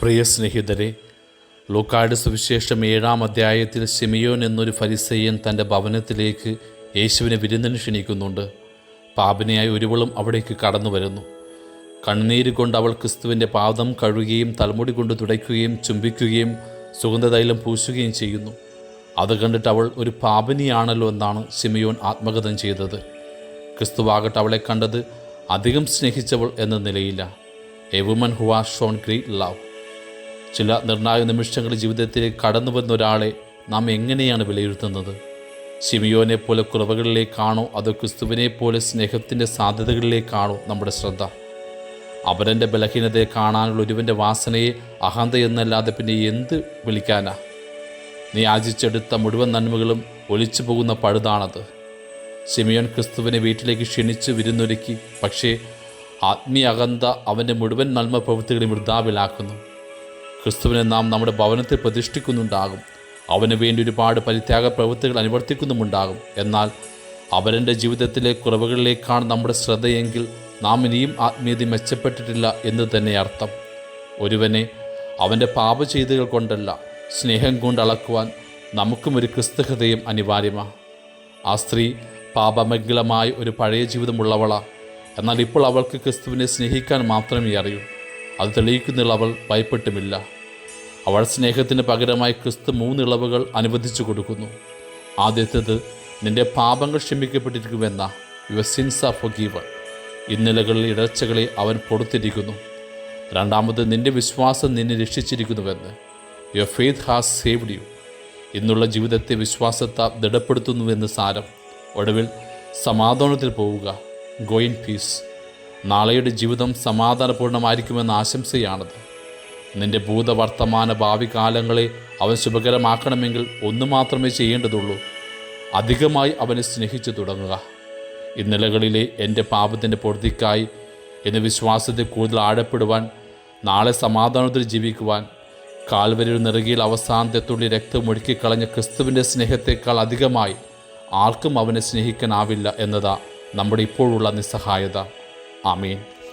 പ്രിയ സ്നേഹിതരെ ലൂക്കാട് സുവിശേഷം ഏഴാം അധ്യായത്തിൽ സിമിയോൻ എന്നൊരു ഫരിസയ്യൻ തന്റെ ഭവനത്തിലേക്ക് യേശുവിനെ വിരുന്നിന് ക്ഷണിക്കുന്നുണ്ട്. പാപിനിയായി ഒരുവളും അവിടേക്ക് കടന്നു വരുന്നു. കണ്ണുനീര് കൊണ്ട് അവൾ ക്രിസ്തുവിന്റെ പാദം കഴുകുകയും തലമുടി കൊണ്ട് തുടയ്ക്കുകയും ചുംബിക്കുകയും സുഗന്ധതൈലം പൂശുകയും ചെയ്യുന്നു. അത് കണ്ടിട്ട് അവൾ ഒരു പാപിനിയാണല്ലോ എന്നാണ് സിമിയോൻ ആത്മഗതം ചെയ്തത്. ക്രിസ്തുവാകട്ടെ അവളെ കണ്ടത് അധികം സ്നേഹിച്ചവൾ എന്ന നിലയില്ല. A woman who are shown great love. ചില നിർണായക നിമിഷങ്ങൾ ജീവിതത്തിലേക്ക് കടന്നു വരുന്ന ഒരാളെ നാം എങ്ങനെയാണ് വിലയിരുത്തുന്നത്? ശിമിയോനെ പോലെ കുറവുകളിലേക്കാണോ അതോ ക്രിസ്തുവിനെ പോലെ സ്നേഹത്തിന്റെ സാധ്യതകളിലേക്കാണോ നമ്മുടെ ശ്രദ്ധ? അവരന്റെ ബലഹീനതയെ കാണാനുള്ള ഒരുവന്റെ വാസനയെ അഹന്ത എന്നല്ലാതെ പിന്നെ എന്ത് വിളിക്കാനാ? നീ ആചിച്ചെടുത്ത മുഴുവൻ നന്മകളും ഒലിച്ചു പോകുന്ന പഴുതാണത്. സിമിയോൻ ക്രിസ്തുവിനെ വീട്ടിലേക്ക് ക്ഷണിച്ച് വിരുന്നൊരുക്കി പക്ഷേ ആത്മീയ അകന്ത അവന്റെ മുഴുവൻ നന്മ പ്രവൃത്തികളെ വൃദ്ധാവിലാക്കുന്നു ക്രിസ്തുവിനെ നാം നമ്മുടെ ഭവനത്തിൽ പ്രതിഷ്ഠിക്കുന്നുണ്ടാകും. അവന് വേണ്ടി ഒരുപാട് പരിത്യാഗ പ്രവൃത്തികൾ അനുവർത്തിക്കുന്നുമുണ്ടാകും. എന്നാൽ അവരന്റെ ജീവിതത്തിലെ കുറവുകളിലേക്കാണ് നമ്മുടെ ശ്രദ്ധയെങ്കിൽ നാം ഇനിയും ആത്മീയത മെച്ചപ്പെട്ടിട്ടില്ല എന്ന് തന്നെ അർത്ഥം. ഒരുവനെ അവന്റെ പാപ ചെയ്തുകൾ കൊണ്ടല്ല സ്നേഹം കൊണ്ട് അളക്കുവാൻ നമുക്കും ഒരു ക്രിസ്തുഹൃദയം അനിവാര്യമാണ് ആ സ്ത്രീ പാപമംഗലമായ ഒരു പഴയ ജീവിതമുള്ളവളാണ് എന്നാൽ ഇപ്പോൾ അവൾക്ക് ക്രിസ്തുവിനെ സ്നേഹിക്കാൻ മാത്രമേ അറിയൂ. അത് തെളിയിക്കുന്നതിൽ അവൾ ഭയപ്പെട്ടുമില്ല. അവൾ സ്നേഹത്തിന് പകരമായി ക്രിസ്തു മൂന്ന് ഇളവുകൾ അനുവദിച്ചു കൊടുക്കുന്നു. ആദ്യത്തേത് നിന്റെ പാപങ്ങൾ ക്ഷമിക്കപ്പെട്ടിരിക്കുമെന്ന. യുവർ സിൻസ് ആർ ഫോർ ഇന്നലകളിൽ ഇടർച്ചകളെ അവൻ പൊടുത്തിരിക്കുന്നു. രണ്ടാമത് നിന്റെ വിശ്വാസം നിന്നെ രക്ഷിച്ചിരിക്കുന്നുവെന്ന്. Your faith has saved you ഇന്നുള്ള ജീവിതത്തെ വിശ്വാസത്താൽ ദൃഢപ്പെടുത്തുന്നുവെന്ന് സാരം. ഒടുവിൽ സമാധാനത്തിൽ പോവുക. ഗോ ഇൻ പീസ് നാളെയുടെ ജീവിതം സമാധാനപൂർണമായിരിക്കുമെന്ന ആശംസയാണത്. നിന്റെ ഭൂതവർത്തമാന ഭാവി കാലങ്ങളെ അവൻ ശുഭകരമാക്കണമെങ്കിൽ ഒന്നു മാത്രമേ ചെയ്യേണ്ടതുള്ളൂ. അധികമായി അവനെ സ്നേഹിച്ചു തുടങ്ങുക. ഇന്നലകളിലെ എന്റെ പാപത്തിന്റെ പൊറുതിക്കായി എന്ന വിശ്വാസത്തെ കൂടുതൽ ആഴപ്പെടുവാൻ നാളെ സമാധാനത്തിൽ ജീവിക്കുവാൻ കാൽവരിയുടെ നിറകിയിൽ അവസാനത്തെ തുള്ളി രക്തം ഒഴുക്കിക്കളഞ്ഞ ക്രിസ്തുവിന്റെ സ്നേഹത്തെക്കാൾ അധികമായി ആർക്കും അവനെ സ്നേഹിക്കാനാവില്ല എന്നതാ നമ്മുടെ ഇപ്പോഴുള്ള നിസ്സഹായത. ആമീൻ